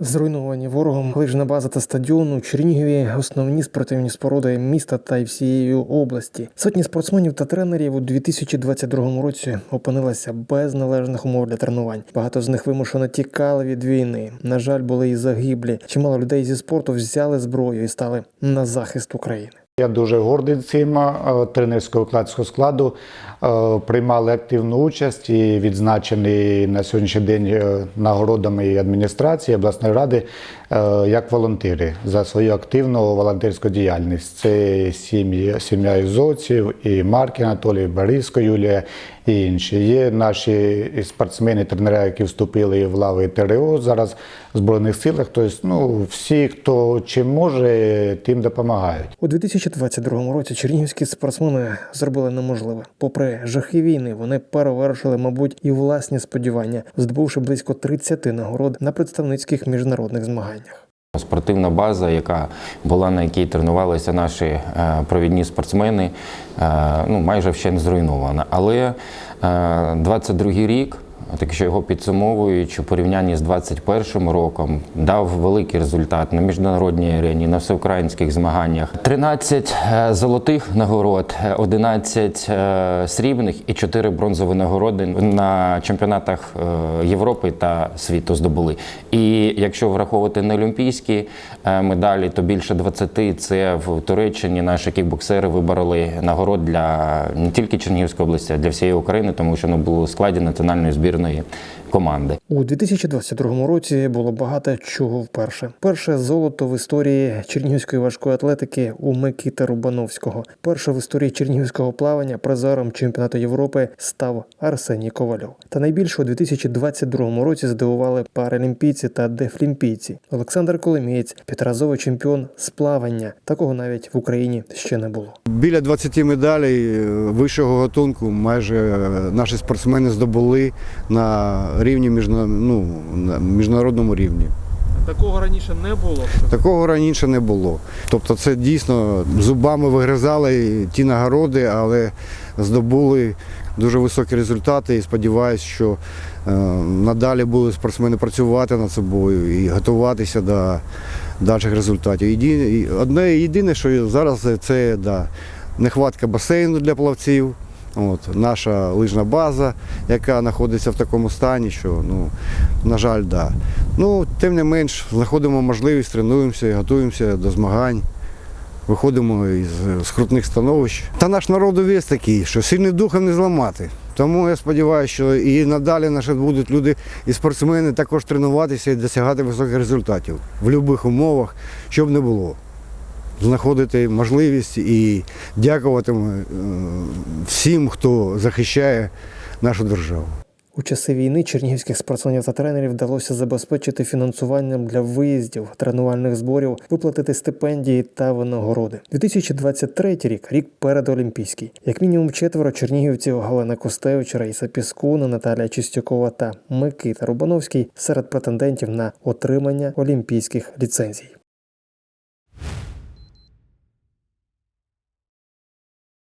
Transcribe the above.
Зруйновані ворогом лижна база та стадіон у Чернігові, основні спортивні споруди міста та й всієї області. Сотні спортсменів та тренерів у 2022 році опинилися без належних умов для тренувань. Багато з них вимушено тікали від війни. На жаль, були і загиблі. Чимало людей зі спорту взяли зброю і стали на захист України. Я дуже гордий цим е, тренерського укладського складу. Е, Приймали активну участь і відзначений на сьогоднішній день е, нагородами і адміністрації обласної ради як волонтери за свою активну волонтерську діяльність. Це сім'ї, сім'я Ізоців, і Марк Анатолій, і Бориско Юлія і інші. Є наші спортсмени, тренери, які вступили в лави ТРО зараз в Збройних силах. Тобто, ну, всі, хто чим може, тим допомагають. У 2022 році чернігівські спортсмени зробили неможливе. Попри жахи війни, вони перевершили, мабуть, і власні сподівання, здобувши близько 30 нагород на представницьких міжнародних змаганнях. Спортивна база, яка була на якій тренувалися наші е, провідні спортсмени, е, ну майже ще не зруйнована. Але е, 22-й рік, так що його підсумовуючи у порівнянні з 21 роком, дав великий результат на міжнародній арені, на всеукраїнських змаганнях. 13 е, золотих нагород, е, 11 е, срібних і 4 бронзові нагороди на чемпіонатах е, Європи та світу здобули. І якщо враховувати не олімпійські е, медалі, то більше 20 це в Туреччині наші кікбоксери вибороли нагород для не тільки Чернігівської області, а для всієї України, тому що вони були у складі національної збірної воєнної команди. У 2022 році було багато чого вперше. Перше золото в історії чернігівської важкої атлетики у Микіти Рубановського. Перше в історії чернігівського плавання призером чемпіонату Європи став Арсеній Ковальов. Та найбільше у 2022 році здивували паралімпійці та дефлімпійці. Олександр Коломієць, п'ятиразовий чемпіон з плавання. Такого навіть в Україні ще не було. Біля 20 медалей е, вищого готунку майже е, наші спортсмени здобули на рівні ну, на міжнародному рівні. Такого раніше не було. Такого раніше не було. Тобто це дійсно зубами вигризали ті нагороди, але здобули дуже високі результати і сподіваюся, що е, надалі будуть спортсмени працювати над собою і готуватися до дальших результатів. Одне єдине, що зараз це да, нехватка басейну для плавців. От, наша лижна база, яка знаходиться в такому стані, що, ну, на жаль, да. Ну, тим не менш, знаходимо можливість, тренуємося і готуємося до змагань, виходимо із скрутних становищ. Та наш народ увесь такий, що сильним духом не зламати. Тому я сподіваюся, що і надалі наші будуть люди і спортсмени також тренуватися і досягати високих результатів в будь-яких умовах, щоб не було. Знаходити можливість і дякувати е, всім, хто захищає нашу державу. У часи війни чернігівських спортсменів та тренерів вдалося забезпечити фінансуванням для виїздів, тренувальних зборів, виплатити стипендії та винагороди. 2023 рік рік передолімпійський. Як мінімум четверо чернігівців Галина Костевич, Раїса Піскуна, Наталія Чистякова та Микита Рубановський серед претендентів на отримання олімпійських ліцензій.